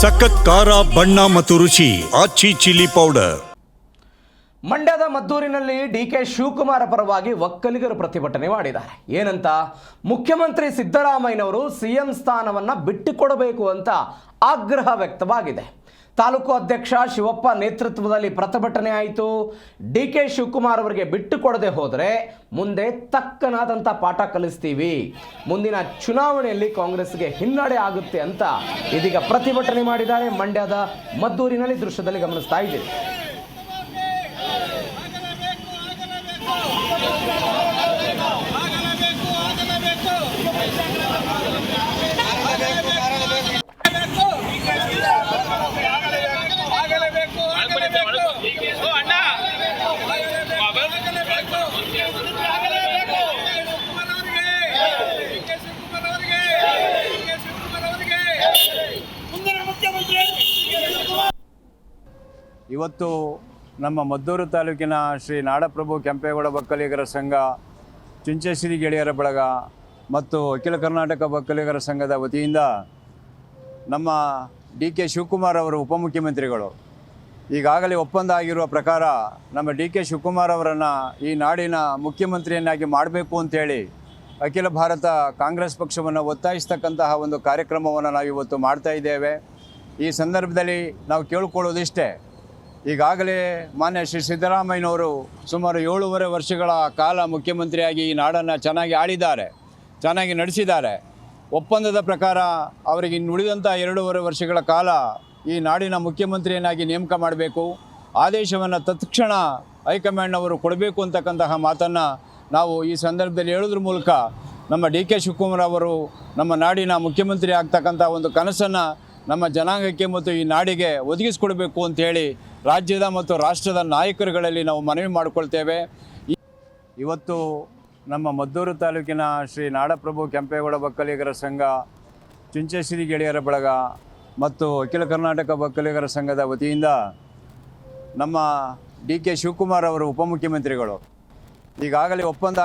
ಸಖತ್ ಖಾರ, ಬಣ್ಣ ಮತ್ತು ರುಚಿ, ಆಚಿ ಚಿಲ್ಲಿ ಪೌಡರ್. ಮಂಡ್ಯದ ಮದ್ದೂರಿನಲ್ಲಿ ಡಿ ಕೆ ಶಿವಕುಮಾರ ಪರವಾಗಿ ಒಕ್ಕಲಿಗರು ಪ್ರತಿಭಟನೆ ಮಾಡಿದ್ದಾರೆ. ಏನಂತ? ಮುಖ್ಯಮಂತ್ರಿ ಸಿದ್ದರಾಮಯ್ಯನವರು ಸಿಎಂ ಸ್ಥಾನವನ್ನು ಬಿಟ್ಟುಕೊಡಬೇಕು ಅಂತ ಆಗ್ರಹ ವ್ಯಕ್ತವಾಗಿದೆ. ತಾಲೂಕು ಅಧ್ಯಕ್ಷ ಶಿವಪ್ಪ ನೇತೃತ್ವದಲ್ಲಿ ಪ್ರತಿಭಟನೆ ಆಯಿತು. ಡಿ ಕೆ ಶಿವಕುಮಾರ್ ಅವರಿಗೆ ಬಿಟ್ಟು ಕೊಡದೆ ಹೋದರೆ ಮುಂದೆ ತಕ್ಕನಾದಂಥ ಪಾಠ ಕಲಿಸ್ತೀವಿ. ಮುಂದಿನ ಚುನಾವಣೆಯಲ್ಲಿ ಕಾಂಗ್ರೆಸ್ಗೆ ಹಿನ್ನಡೆ ಆಗುತ್ತೆ ಅಂತ ಇದೀಗ ಪ್ರತಿಭಟನೆ ಮಾಡಿದ್ದಾರೆ. ಮಂಡ್ಯದ ಮದ್ದೂರಿನಲ್ಲಿ ದೃಶ್ಯದಲ್ಲಿ ಗಮನಿಸ್ತಾ ಇದ್ದೀವಿ ಇವತ್ತು ನಮ್ಮ ಮದ್ದೂರು ತಾಲೂಕಿನ ಶ್ರೀ ನಾಡಪ್ರಭು ಕೆಂಪೇಗೌಡ ಒಕ್ಕಲಿಗರ ಸಂಘ ಚುಂಚಶ್ರೀ ಗೆಳೆಯರ ಬಳಗ ಮತ್ತು ಅಖಿಲ ಕರ್ನಾಟಕ ಒಕ್ಕಲಿಗರ ಸಂಘದ ವತಿಯಿಂದ ನಮ್ಮ ಡಿ ಕೆ ಶಿವಕುಮಾರ್ ಅವರು ಉಪಮುಖ್ಯಮಂತ್ರಿಗಳು. ಈಗಾಗಲೇ ಒಪ್ಪಂದ ಆಗಿರುವ ಪ್ರಕಾರ ನಮ್ಮ ಡಿ ಕೆ ಶಿವಕುಮಾರ್ ಅವರನ್ನು ಈ ನಾಡಿನ ಮುಖ್ಯಮಂತ್ರಿಯನ್ನಾಗಿ ಮಾಡಬೇಕು ಅಂತೇಳಿ ಅಖಿಲ ಭಾರತ ಕಾಂಗ್ರೆಸ್ ಪಕ್ಷವನ್ನು ಒತ್ತಾಯಿಸ್ತಕ್ಕಂತಹ ಒಂದು ಕಾರ್ಯಕ್ರಮವನ್ನು ನಾವು ಇವತ್ತು ಮಾಡ್ತಾ ಇದ್ದೇವೆ. ಈ ಸಂದರ್ಭದಲ್ಲಿ ನಾವು ಕೇಳ್ಕೊಳ್ಳೋದಿಷ್ಟೇ ಈಗಾಗಲೇ ಮಾನ್ಯ ಶ್ರೀ ಸಿದ್ದರಾಮಯ್ಯನವರು ಸುಮಾರು ಏಳೂವರೆ ವರ್ಷಗಳ ಕಾಲ ಮುಖ್ಯಮಂತ್ರಿಯಾಗಿ ಈ ನಾಡನ್ನು ಚೆನ್ನಾಗಿ ಆಳಿದ್ದಾರೆ, ಚೆನ್ನಾಗಿ ನಡೆಸಿದ್ದಾರೆ. ಒಪ್ಪಂದದ ಪ್ರಕಾರ ಅವರಿಗೆ ಇನ್ನು ಉಳಿದಂಥ ಎರಡೂವರೆ ವರ್ಷಗಳ ಕಾಲ ಈ ನಾಡಿನ ಮುಖ್ಯಮಂತ್ರಿಯನ್ನಾಗಿ ನೇಮಕ ಮಾಡಬೇಕು. ಆದೇಶವನ್ನು ತತ್ಕ್ಷಣ ಹೈಕಮಾಂಡ್ನವರು ಕೊಡಬೇಕು ಅಂತಕ್ಕಂತಹ ಮಾತನ್ನು ನಾವು ಈ ಸಂದರ್ಭದಲ್ಲಿ ಹೇಳೋದ್ರ ಮೂಲಕ ನಮ್ಮ ಡಿ ಕೆ ಶಿವಕುಮಾರ್ ಅವರು ನಮ್ಮ ನಾಡಿನ ಮುಖ್ಯಮಂತ್ರಿ ಆಗ್ತಕ್ಕಂಥ ಒಂದು ಕನಸನ್ನು ನಮ್ಮ ಜನಾಂಗಕ್ಕೆ ಮತ್ತು ಈ ನಾಡಿಗೆ ಒದಗಿಸ್ಕೊಡ್ಬೇಕು ಅಂತೇಳಿ ರಾಜ್ಯದ ಮತ್ತು ರಾಷ್ಟ್ರದ ನಾಯಕರುಗಳಲ್ಲಿ ನಾವು ಮನವಿ ಮಾಡಿಕೊಳ್ತೇವೆ. ಇವತ್ತು ನಮ್ಮ ಮದ್ದೂರು ತಾಲೂಕಿನ ಶ್ರೀ ನಾಡಪ್ರಭು ಕೆಂಪೇಗೌಡ ಒಕ್ಕಲಿಗರ ಸಂಘ, ಚುಂಚೇಶ್ವರಿ ಗೆಳೆಯರ ಬಳಗ ಮತ್ತು ಅಖಿಲ ಕರ್ನಾಟಕ ಒಕ್ಕಲಿಗರ ಸಂಘದ ವತಿಯಿಂದ ನಮ್ಮ ಡಿ ಕೆ ಶಿವಕುಮಾರ್ ಅವರು ಉಪಮುಖ್ಯಮಂತ್ರಿಗಳು. ಈಗಾಗಲೇ ಒಪ್ಪಂದ